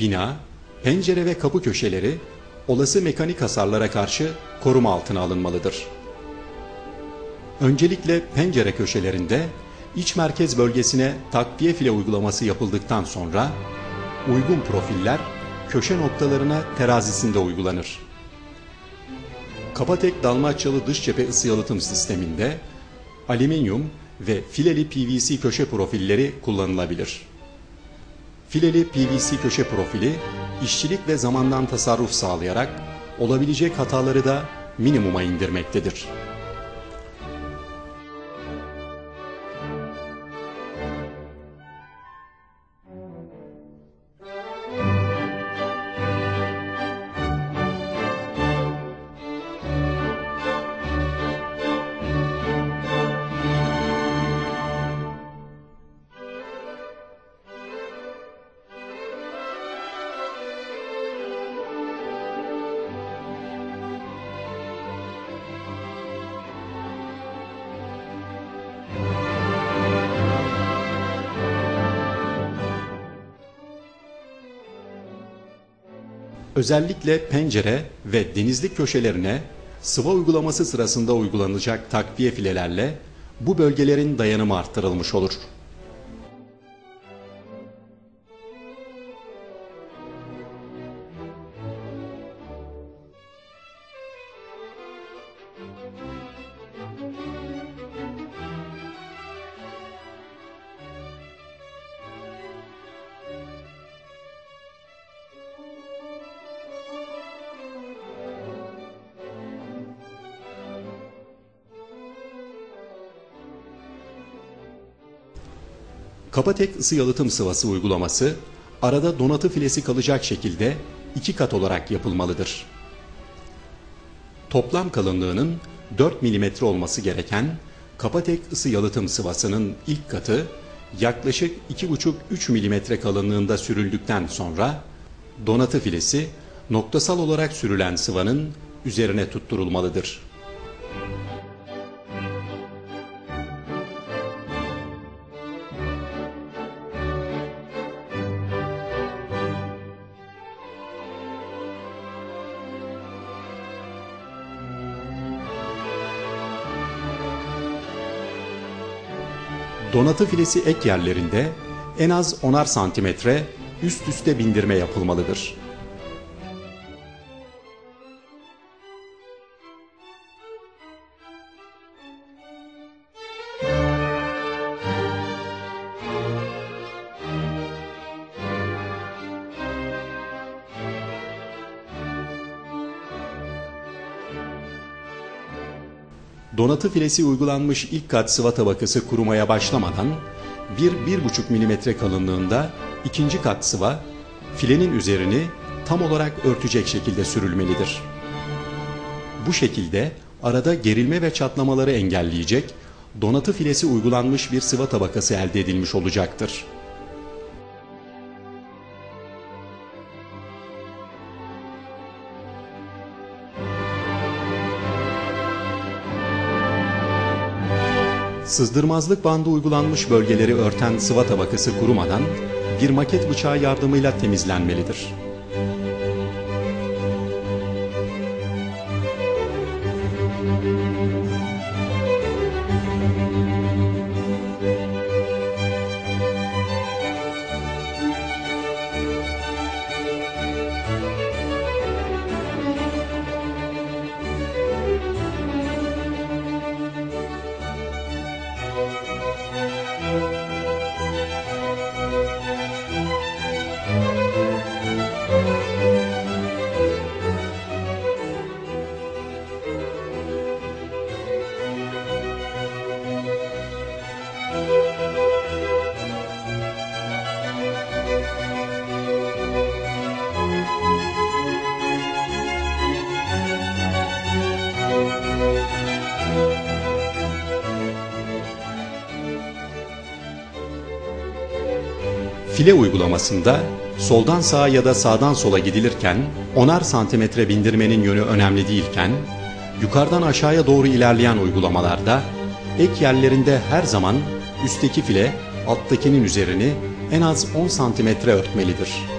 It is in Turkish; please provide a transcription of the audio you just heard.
bina, pencere ve kapı köşeleri olası mekanik hasarlara karşı koruma altına alınmalıdır. Öncelikle pencere köşelerinde iç merkez bölgesine takviye file uygulaması yapıldıktan sonra uygun profiller köşe noktalarına terazisinde uygulanır. Kapatek dalmaçyalı dış cephe ısı yalıtım sisteminde alüminyum ve fileli PVC köşe profilleri kullanılabilir. Fileli PVC köşe profili işçilik ve zamandan tasarruf sağlayarak olabilecek hataları da minimuma indirmektedir. Özellikle pencere ve denizlik köşelerine sıva uygulaması sırasında uygulanacak takviye filelerle bu bölgelerin dayanımı arttırılmış olur. Kapatek ısı yalıtım sıvası uygulaması arada donatı filesi kalacak şekilde iki kat olarak yapılmalıdır. Toplam kalınlığının 4 mm olması gereken Kapatek ısı yalıtım sıvasının ilk katı yaklaşık 2,5-3 mm kalınlığında sürüldükten sonra donatı filesi noktasal olarak sürülen sıvanın üzerine tutturulmalıdır. Donatı filesi ek yerlerinde en az 10'ar santimetre üst üste bindirme yapılmalıdır. Donatı filesi uygulanmış ilk kat sıva tabakası kurumaya başlamadan 1-1,5 mm kalınlığında ikinci kat sıva filenin üzerini tam olarak örtecek şekilde sürülmelidir. Bu şekilde arada gerilme ve çatlamaları engelleyecek donatı filesi uygulanmış bir sıva tabakası elde edilmiş olacaktır. Sızdırmazlık bandı uygulanmış bölgeleri örten sıva tabakası kurumadan bir maket bıçağı yardımıyla temizlenmelidir. File uygulamasında soldan sağa ya da sağdan sola gidilirken onar santimetre bindirmenin yönü önemli değilken yukarıdan aşağıya doğru ilerleyen uygulamalarda ek yerlerinde her zaman üstteki file alttakinin üzerini en az 10 santimetre örtmelidir.